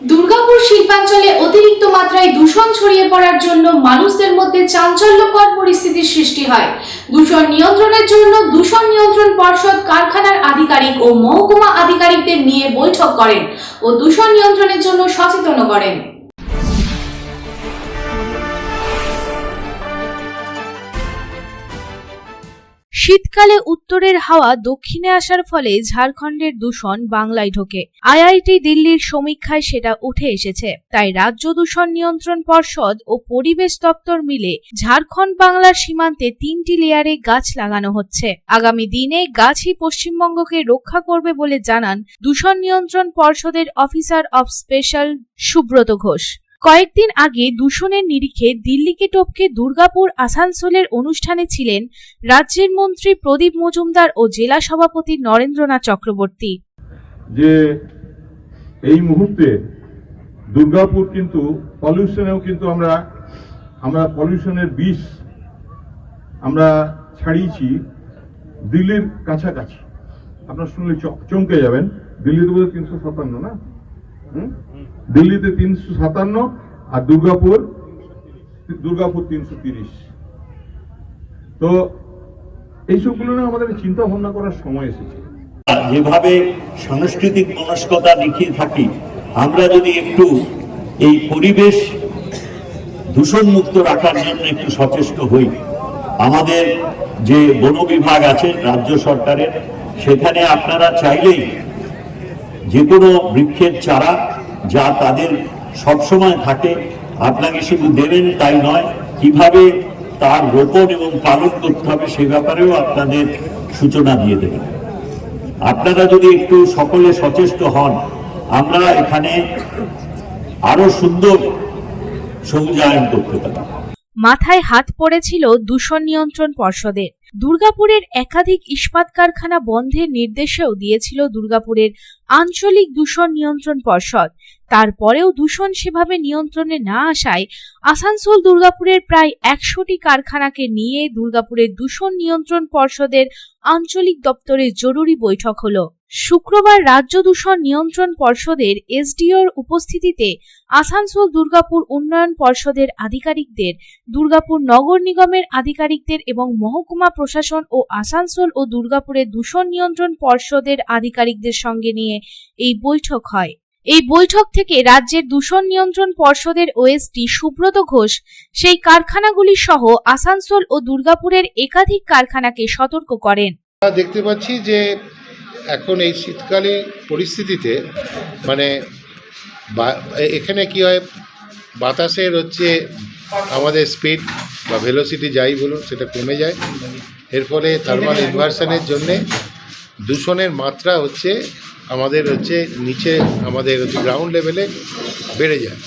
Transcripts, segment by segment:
দুর্গাপুর শিল্পাঞ্চলে অতিরিক্ত মাত্রায় দূষণ ছড়িয়ে পড়ার জন্য মানুষদের মধ্যে চাঞ্চল্যকর পরিস্থিতির সৃষ্টি হয়। দূষণ নিয়ন্ত্রণের জন্য দূষণ নিয়ন্ত্রণ পর্ষদ কারখানার আধিকারিক ও মহকুমা আধিকারিকদের নিয়ে বৈঠক করেন ও দূষণ নিয়ন্ত্রণের জন্য সচেতন করেন। শীতকালে উত্তরের হাওয়া দক্ষিণে আসার ফলে ঝাড়খণ্ডের দূষণ বাংলায় ঢোকে। আইআইটি দিল্লির সমীক্ষায় সেটা উঠে এসেছে। তাই রাজ্য দূষণ নিয়ন্ত্রণ পর্ষদ ও পরিবেশ দপ্তর মিলে ঝাড়খণ্ড বাংলার সীমান্তে তিনটি লেয়ারে গাছ লাগানো হচ্ছে। আগামী দিনে গাছই পশ্চিমবঙ্গকে রক্ষা করবে বলে জানান দূষণ নিয়ন্ত্রণ পর্ষদের officer of special Subrata Ghosh. কয়েকদিন আগে দূষণের নিরিখে দিল্লিকে টপকে দুর্গাপুর আসানসোলের অনুষ্ঠানে ছিলেন রাজ্যের মন্ত্রী প্রদীপ মজুমদার ও জেলা সভাপতি নরেন্দ্রনাথ চক্রবর্তী। যে এই মুহূর্তে দুর্গাপুর কিন্তু পলিউশনেও কিন্তু আমরা আমরা পলিউশনের বিষ আমরা ছাড়িয়েছি দিল্লির কাছাকাছি। আপনার শুনলে চমকে যাবেন। দিল্লিতে বোধহয় তিনশো না? দিল্লিতে তিনশো সাতান্ন আর দুর্গাপুর দুর্গাপুর তিনশো তিরিশ। তো এইসবগুলো নিয়ে আমাদের চিন্তা ভাবনা করার সময় এসেছে। যেভাবে সাংস্কৃতিক মনস্কতা দেখিয়ে থাকি, আমরা যদি একটু এই পরিবেশ দূষণ মুক্ত রাখার জন্য একটু সচেষ্ট হই, আমাদের যে বন বিভাগ আছে, রাজ্য সরকারের, সেখানে আপনারা চাইলেই যে কোনো বৃক্ষের চারা যা তাদের সবসময় থাকে, আপনাকে শুধু দেবেন তাই নয়, কীভাবে তার রোপণ এবং পালন করতে হবে সে ব্যাপারেও আপনাদের সূচনা দিয়ে দেবেন। আপনারা যদি একটু সকলে সচেষ্ট হন, আমরা এখানে আরও সুন্দর সবুজায়ন করতে পারি। মাথায় হাত পড়েছিল দূষণ নিয়ন্ত্রণ পর্ষদের। দুর্গাপুরের একাধিক ইস্পাত কারখানা বন্ধের নির্দেশেও দিয়েছিল দুর্গাপুরের আঞ্চলিক দূষণ নিয়ন্ত্রণ পর্ষদ। তারপরেও দূষণ সেভাবে নিয়ন্ত্রণে না আসায় আসানসোল দুর্গাপুরের প্রায় একশোটি কারখানাকে নিয়ে দুর্গাপুরের দূষণ নিয়ন্ত্রণ পর্ষদের আঞ্চলিক দপ্তরে জরুরি বৈঠক হলো। শুক্রবার রাজ্য দূষণ নিয়ন্ত্রণ পর্ষদের এসডিওর উপস্থিতিতে আসানসোল দুর্গাপুর উন্নয়ন পর্ষদের আধিকারিকদের, দুর্গাপুর নগর নিগমের আধিকারিকদের এবং মহকুমা প্রশাসন ও আসানসোল ও দুর্গাপুরের দূষণ নিয়ন্ত্রণ পর্ষদের আধিকারিকদের সঙ্গে নিয়ে এই বৈঠক হয়। এই বৈঠক থেকে রাজ্যের দূষণ নিয়ন্ত্রণ পর্ষদের ওএসডি সুব্রত ঘোষ, সেই কারখানাগুলি সহ আসানসোল ও দুর্গাপুরের একাধিক কারখানাকে সতর্ক করেন। দেখতে পাচ্ছি যে এখন এই শীতকালীন পরিস্থিতিতে মানে এখানে কি হয়, বাতাসের হচ্ছে আমাদের স্পিড বা ভেলোসিটি যাই বলুন, সেটা কমে যায়। এর ফলে থার্মাল ইনভার্সনের জন্যে দূষণের মাত্রা হচ্ছে আমাদের হচ্ছে নিচে, আমাদের হচ্ছে গ্রাউন্ড লেভেলে বেড়ে যায়।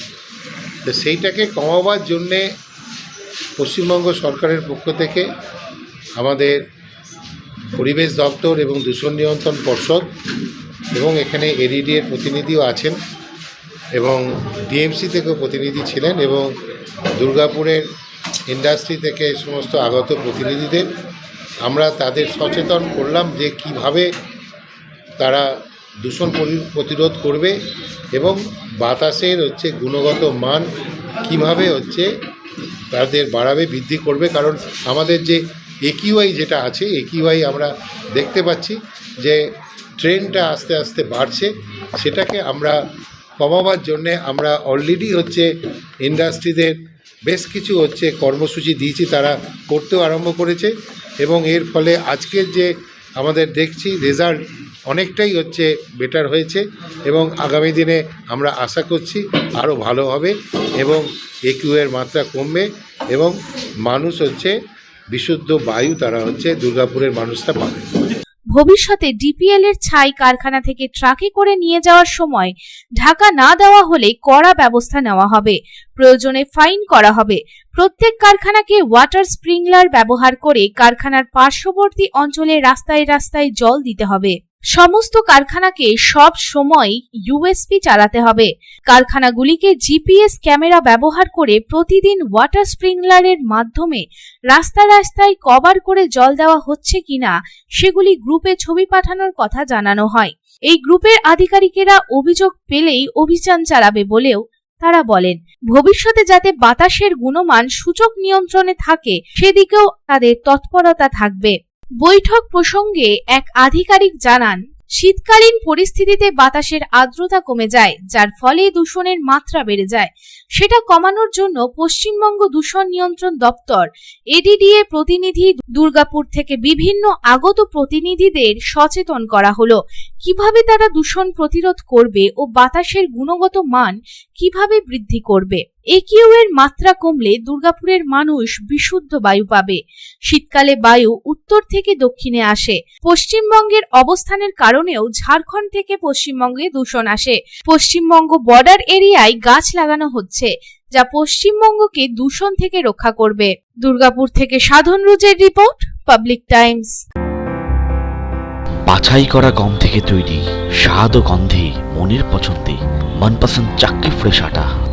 তো সেইটাকে কমাবার জন্যে পশ্চিমবঙ্গ সরকারের পক্ষ থেকে আমাদের পরিবেশ দপ্তর এবং দূষণ নিয়ন্ত্রণ পর্ষদ এবং এখানে এর প্রতিনিধিও আছেন এবং ডিএমসি থেকেও প্রতিনিধি ছিলেন এবং দুর্গাপুরের ইন্ডাস্ট্রি থেকে সমস্ত আগত প্রতিনিধিদের আমরা তাদের সচেতন করলাম যে কীভাবে তারা দূষণ পরি- প্রতিরোধ করবে এবং বাতাসের হচ্ছে গুণগত মান কীভাবে হচ্ছে তাদের বাড়াবে, বৃদ্ধি করবে। কারণ আমাদের যে একিউআই যেটা আছে একিউআই আমরা দেখতে পাচ্ছি যে ট্রেনটা আস্তে আস্তে বাড়ছে। সেটাকে আমরা কমাবার জন্যে আমরা অলরেডি হচ্ছে ইন্ডাস্ট্রিদের বেশ কিছু হচ্ছে কর্মসূচি দিয়েছি, তারা করতেও আরম্ভ করেছে এবং এর ফলে আজকের যে আমাদের দেখছি রেজাল্ট অনেকটাই হচ্ছে বেটার হয়েছে এবং আগামী দিনে আমরা আশা করছি আরও ভালো হবে এবং একিউ এর মাত্রা কমবে এবং মানুষ হচ্ছে বিশুদ্ধ বায়ু তারা হচ্ছে দুর্গাপুরের মানুষরা পাবে। ভবিষ্যতে ডিপিএল এর ছাই কারখানা থেকে ট্রাকে করে নিয়ে যাওয়ার সময় ঢাকা না দেওয়া হলে কড়া ব্যবস্থা নেওয়া হবে। প্রয়োজনে ফাইন করা হবে। প্রত্যেক কারখানাকে ওয়াটার স্প্রিংলার ব্যবহার করে কারখানার পার্শ্ববর্তী অঞ্চলে রাস্তায় রাস্তায় জল দিতে হবে। সমস্ত কারখানাকে সব সময় ইউএসপি চালাতে হবে। কারখানাগুলিকে জিপিএস ক্যামেরা ব্যবহার করে প্রতিদিন ওয়াটার স্প্রিংলারের মাধ্যমে রাস্তা রাস্তায় কভার করে জল দেওয়া হচ্ছে কিনা সেগুলি গ্রুপে ছবি পাঠানোর কথা জানানো হয়। এই গ্রুপের আধিকারিকেরা অভিযোগ পেলেই অভিযান চালাবে বলেও তারা বলেন। ভবিষ্যতে যাতে বাতাসের গুণমান সূচক নিয়ন্ত্রণে থাকে, সেদিকেও তাদের তৎপরতা থাকবে। বৈঠক প্রসঙ্গে এক আধিকারিক জানান, শীতকালীন পরিস্থিতিতে বাতাসের আর্দ্রতা কমে যায়, যার ফলে দূষণের মাত্রা বেড়ে যায়। সেটা কমানোর জন্য পশ্চিমবঙ্গ দূষণ নিয়ন্ত্রণ দপ্তর, এডিডিএ প্রতিনিধি দুর্গাপুর থেকে বিভিন্ন আগত প্রতিনিধিদের সচেতন করা হলো। কীভাবে তারা দূষণ প্রতিরোধ করবে ও বাতাসের গুণগত মান কীভাবে বৃদ্ধি করবে? একিউ এর মাত্রা কমলে দুর্গাপুরের মানুষ বিশুদ্ধ বায়ু পাবে। শীতকালে বায়ু উত্তর থেকে দক্ষিণে আসে। পশ্চিমবঙ্গের অবস্থানের কারণেও ঝাড়খণ্ড থেকে পশ্চিমবঙ্গে দূষণ আসে। পশ্চিমবঙ্গ বর্ডার এরিয়ায় গাছ লাগানো হচ্ছে, যা পশ্চিমবঙ্গকে দূষণ থেকে রক্ষা করবে। দুর্গাপুর থেকে সাধন রুজের রিপোর্ট, পাবলিক টাইমস। বাছাই করা গম থেকে তৈরি, স্বাদ ও গন্ধে মনের পছন্দে মনপসন্দ চাক্কি ফ্রেশ আটা।